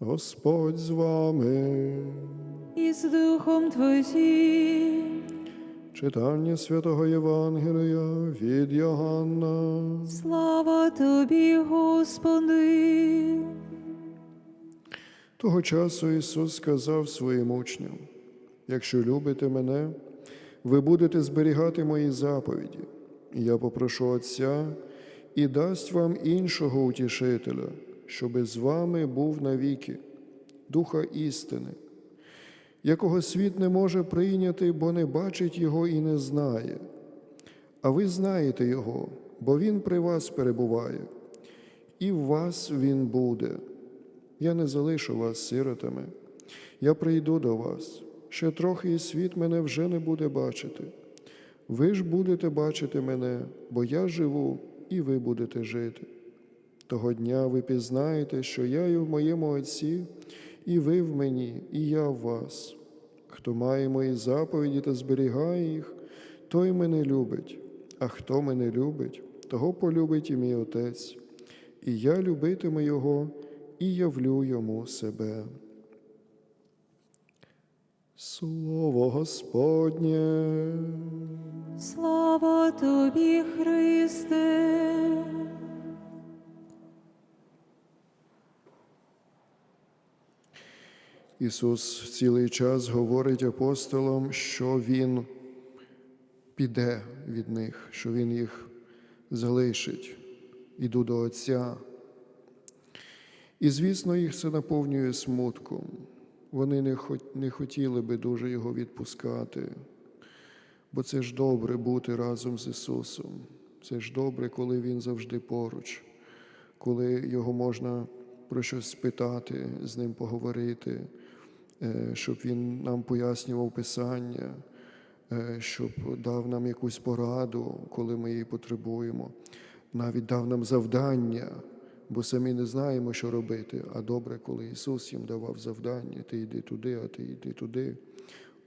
Господь з вами. і з Духом Твоїм. Читання святого Євангелія від Йоанна. Слава Тобі, Господи. Того часу Ісус сказав своїм учням: якщо любите мене, ви будете зберігати мої заповіді. І Я попрошу Отця і дасть вам іншого утішителя, щоби з вами був навіки, Духа істини, якого світ не може прийняти, бо не бачить Його і не знає. А ви знаєте Його, бо Він при вас перебуває, і в вас Він буде. Я не залишу вас сиротами, я прийду до вас. Ще трохи і світ мене вже не буде бачити. Ви ж будете бачити мене, бо я живу, і ви будете жити. Того дня ви пізнаєте, що я є в моєму Отці, і ви в мені, і я в вас. Хто має мої заповіді та зберігає їх, той мене любить, а хто мене любить, того полюбить і мій Отець. І я любитиму Його і явлю йому себе. Слово Господнє. Слава Тобі, Христе. Ісус цілий час говорить апостолам, що Він піде від них, що Він їх залишить, іду до Отця. І, звісно, їх це наповнює смутком. Вони не, хот- не хотіли би дуже його відпускати, бо це ж добре бути разом з Ісусом. Це ж добре, коли Він завжди поруч, коли його можна про щось спитати, з ним поговорити, е, щоб він нам пояснював Писання, е, щоб дав нам якусь пораду, коли ми її потребуємо, навіть дав нам завдання, бо самі не знаємо, що робити. А добре, коли Ісус їм давав завдання, ти йди туди, а ти йди туди.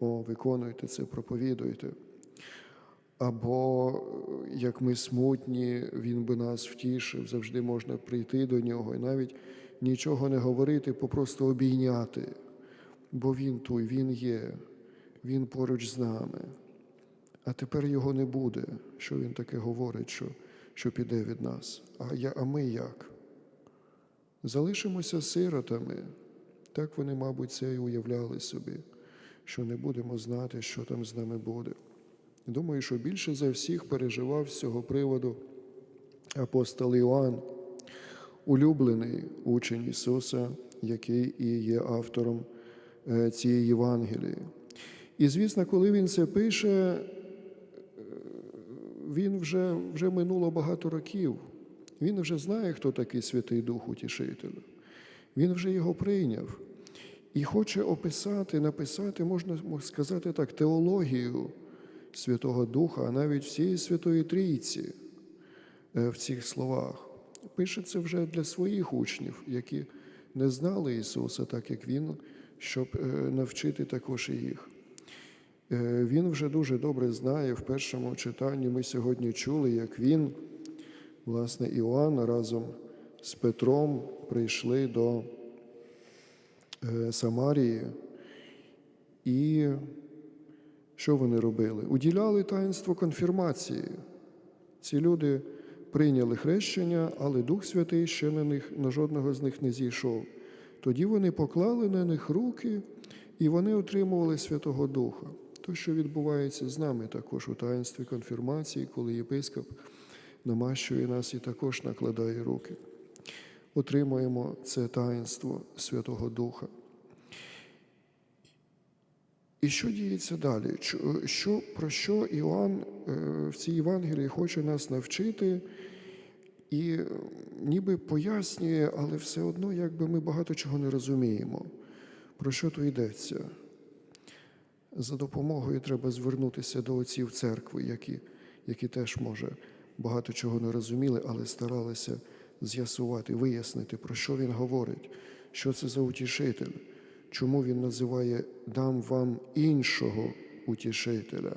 О, виконуйте це, проповідуйте. Або як ми смутні, Він би нас втішив, завжди можна прийти до нього і навіть нічого не говорити, попросту обійняти. Бо Він той, Він є, Він поруч з нами. А тепер його не буде, що він таке говорить, що, що піде від нас. А, я, а ми як? Залишимося сиротами. Так вони, мабуть, це і уявляли собі, що не будемо знати, що там з нами буде. Думаю, що більше за всіх переживав з цього приводу апостол Іоанн, улюблений учень Ісуса, який і є автором е, цієї Євангелії. І, звісно, коли він це пише, е, він вже, вже минуло багато років. Він вже знає, хто такий Святий Дух Утішитель. Він вже його прийняв і хоче описати, написати, можна сказати так, теологію Святого Духа, а навіть всієї Святої Трійці е, в цих словах. Пише це вже для своїх учнів, які не знали Ісуса, так як Він, щоб е, навчити також і їх. Е, Він вже дуже добре знає в першому читанні. Ми сьогодні чули, як він, власне, Іоанн разом з Петром прийшли до е, Самарії. І що вони робили? Уділяли таїнство конфірмації. Ці люди прийняли хрещення, але Дух Святий ще на них на жодного з них не зійшов. Тоді вони поклали на них руки, і вони отримували Святого Духа. То, що відбувається з нами також у таїнстві конфірмації, коли єпископ намащує нас і також накладає руки. Отримуємо це таїнство Святого Духа. І що діється далі? Що, про що Іоанн е, в цій Євангелії хоче нас навчити і е, ніби пояснює, але все одно якби ми багато чого не розуміємо. Про що то йдеться? За допомогою треба звернутися до отців церкви, які, які теж, може, багато чого не розуміли, але старалися з'ясувати, вияснити, про що він говорить, що це за утішитель, чому він називає дам вам іншого утішителя.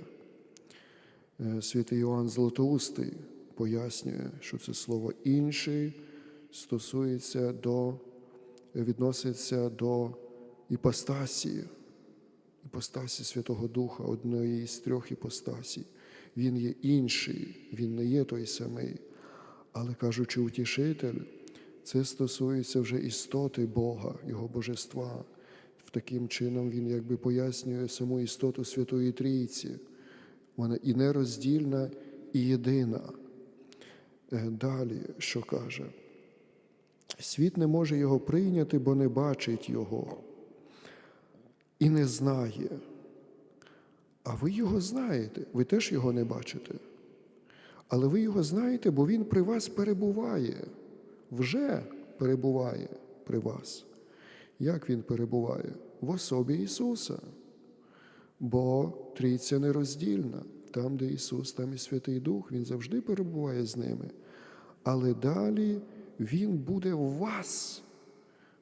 Е, Святий Іоанн Златоустий пояснює, що це слово інший стосується до відноситься до іпостасії, іпостасі Святого Духа, одної з трьох іпостасій. Він є інший, він не є той самий. Але кажучи, утішитель, це стосується вже істоти Бога, Його божества. Таким чином він якби пояснює саму істоту Святої Трійці. Вона і нероздільна, і єдина. Е, Далі, що каже? Світ не може його прийняти, бо не бачить його і не знає. А ви його знаєте, ви теж його не бачите. Але ви його знаєте, бо він при вас перебуває, вже перебуває при вас. Як він перебуває? В особі Ісуса. Бо трійця нероздільна. Там, де Ісус, там і Святий Дух, Він завжди перебуває з ними. Але далі Він буде в вас,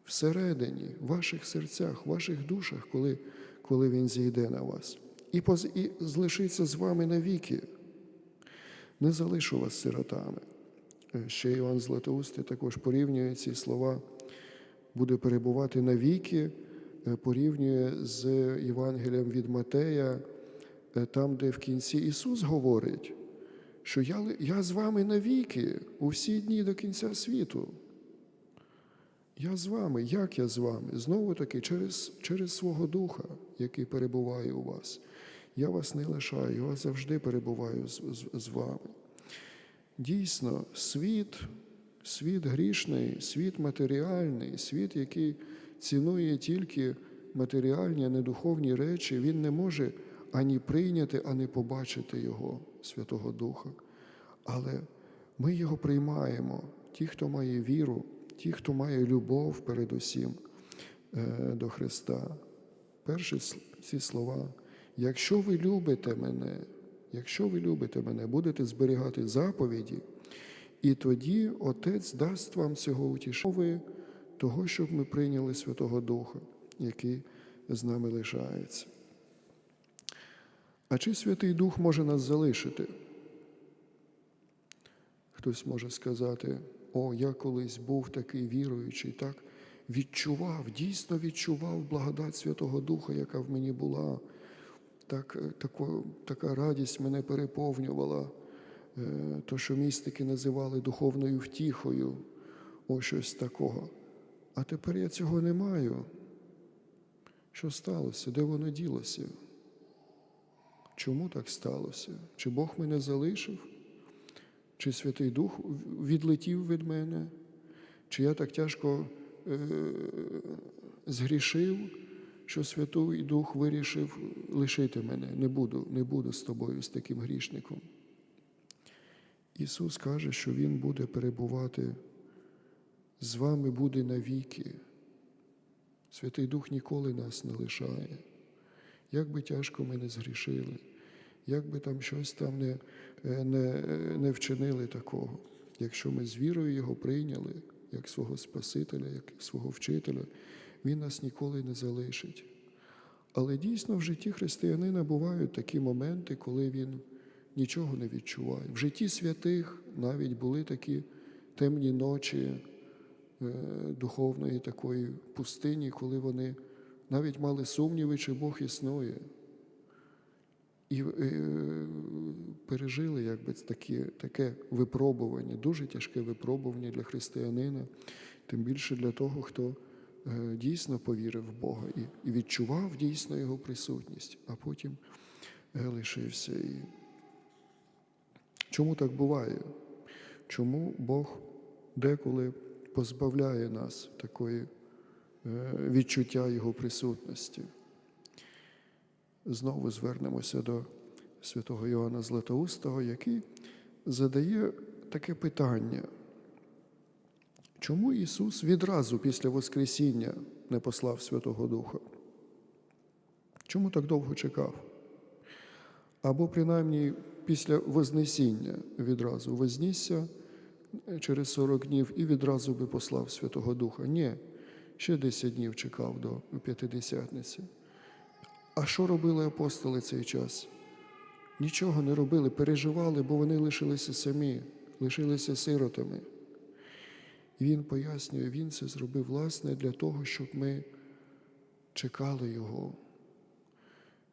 всередині, в ваших серцях, в ваших душах, коли, коли Він зійде на вас. І, поз, і залишиться з вами навіки. Не залишу вас сиротами. Е, Ще Іван Златоустий також порівнює ці слова, буде перебувати навіки, е, порівнює з Євангелієм від Матея, е, там, де в кінці Ісус говорить, що я, я з вами навіки у всі дні до кінця світу. Я з вами, як я з вами? Знову таки, через, через свого Духа, який перебуває у вас. Я вас не лишаю, я завжди перебуваю з, з, з вами. Дійсно, світ, світ грішний, світ матеріальний, світ, який цінує тільки матеріальні, а не духовні речі, він не може ані прийняти, ані побачити Його, Святого Духа. Але ми його приймаємо, ті, хто має віру, ті, хто має любов передусім е, до Христа. Перші ці слова. Якщо ви любите мене, якщо ви любите мене, будете зберігати заповіді, і тоді Отець дасть вам цього утішення, того, щоб ми прийняли Святого Духа, який з нами лишається. А чи Святий Дух може нас залишити? Хтось може сказати, о, я колись був такий віруючий, так відчував, дійсно відчував благодать Святого Духа, яка в мені була. Так, тако, така радість мене переповнювала, то, що містики називали духовною втіхою, о щось такого. А тепер я цього не маю. Що сталося? Де воно ділося? Чому так сталося? Чи Бог мене залишив? Чи Святий Дух відлетів від мене? Чи я так тяжко е, згрішив, що Святий Дух вирішив лишити мене? Не буду, не буду з тобою, з таким грішником. Ісус каже, що Він буде перебувати з вами буде навіки. Святий Дух ніколи нас не лишає. Як би тяжко ми не згрішили, як би там щось там не, е, не, не вчинили такого, якщо ми з вірою Його прийняли, як свого Спасителя, як свого вчителя, Він нас ніколи не залишить. Але дійсно в житті християнина бувають такі моменти, коли він нічого не відчуває. В житті святих навіть були такі темні ночі е, духовної такої пустині, коли вони навіть мали сумніви, чи Бог існує. І е, пережили якби такі, таке випробування, дуже тяжке випробування для християнина, тим більше для того, хто е, дійсно повірив в Бога і, відчував дійсно Його присутність, а потім лишився. І... Чому так буває? Чому Бог деколи позбавляє нас такої е, відчуття Його присутності? Знову звернемося до святого Йоанна Златоустого, який задає таке питання. Чому Ісус відразу після Воскресіння не послав Святого Духа? Чому так довго чекав? Або принаймні після Вознесіння відразу вознісся через 40 днів і відразу би послав Святого Духа. Ні, ще 10 днів чекав до П'ятидесятниці. А що робили апостоли цей час? Нічого не робили, переживали, бо вони лишилися самі, лишилися сиротами. І він пояснює, він це зробив власне для того, щоб ми чекали Його,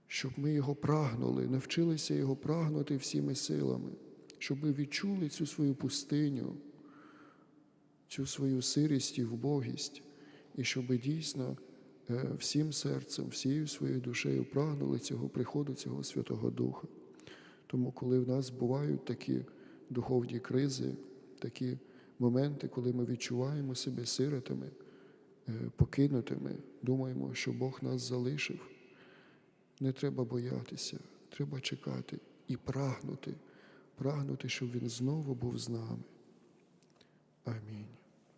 щоб ми його прагнули, навчилися його прагнути всіми силами, щоб ми відчули цю свою пустиню, цю свою сирість і вбогість, і щоб дійсно е, всім серцем, всією своєю душею прагнули цього приходу цього Святого Духа. Тому, коли в нас бувають такі духовні кризи, такі моменти, коли ми відчуваємо себе сиротами, е, покинутими, думаємо, що Бог нас залишив, не треба боятися, треба чекати і прагнути, прагнути, щоб Він знову був з нами. Амінь.